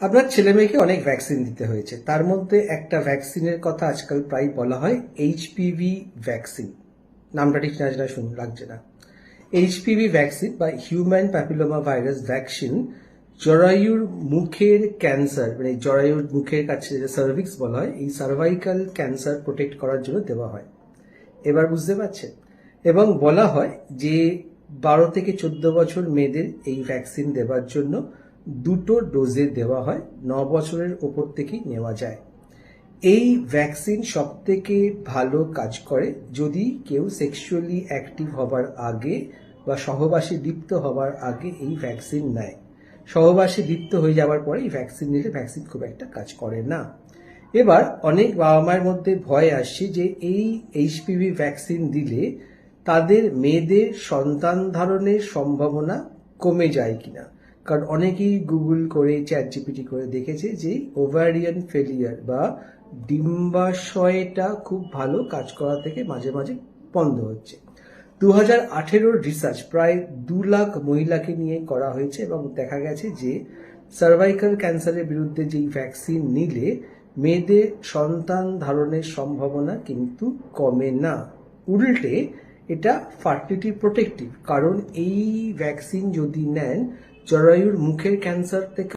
আপনার ছেলে মেয়েকে অনেক ভ্যাকসিন দিতে হয়েছে। তার মধ্যে একটা ভ্যাকসিনের কথা আজকাল প্রায় বলা হয় এইচপিভি ভ্যাকসিন নামটা ঠিক না জানা শুন লাগছে না। এইচপিভি ভ্যাকসিন বা হিউম্যান প্যাপিলোমা ভাইরাস ভ্যাকসিন জরায়ুর মুখের ক্যান্সার মানে জরায়ুর মুখের কাছে যে সার্ভিক্স বলা হয়, এই সার্ভাইকাল ক্যান্সার প্রোটেক্ট করার জন্য দেওয়া হয়। এবার বুঝতে পারছেন? এবং বলা হয় যে বারো থেকে চোদ্দ বছর মেয়েদের এই ভ্যাকসিন দেওয়ার জন্য দুটো ডোজে দেওয়া হয়, ন বছরের ওপর থেকেই নেওয়া যায়। এই ভ্যাকসিন সব থেকে ভালো কাজ করে যদি কেউ সেক্সুয়ালি অ্যাক্টিভ হবার আগে বা সহবাসী লিপ্ত হবার আগে এই ভ্যাকসিন নেয়। সহবাসী লিপ্ত হয়ে যাওয়ার পরে এই ভ্যাকসিন নিলে ভ্যাকসিন খুব একটা কাজ করে না। এবার অনেক বাবা মায়ের মধ্যে ভয় আসছে যে এই এইচপিভি ভ্যাকসিন দিলে তাদের মেয়েদের সন্তান ধারণের সম্ভাবনা কমে যায় কিনা। কারণ অনেকেই গুগল করে চ্যাট জিপিটি করে দেখেছে যে ওভারিয়ান ফেলিয়ার বা ডিম্বাশয়টা খুব ভালো কাজ করা থেকে মাঝে মাঝে বন্ধ হচ্ছে। দু হাজার আঠেরোর রিসার্চ প্রায় দু লাখ মহিলাকে নিয়ে করা হয়েছে এবং দেখা গেছে যে সার্ভাইকাল ক্যান্সারের বিরুদ্ধে যেই ভ্যাকসিন নিলে মেয়েদের সন্তান ধারণের সম্ভাবনা কিন্তু কমে না। উল্টে এটা ফার্টিলিটি প্রোটেক্টিভ কারণ এই ভ্যাকসিন যদি নেন জরায়ুর মুখের ক্যান্সার থেকে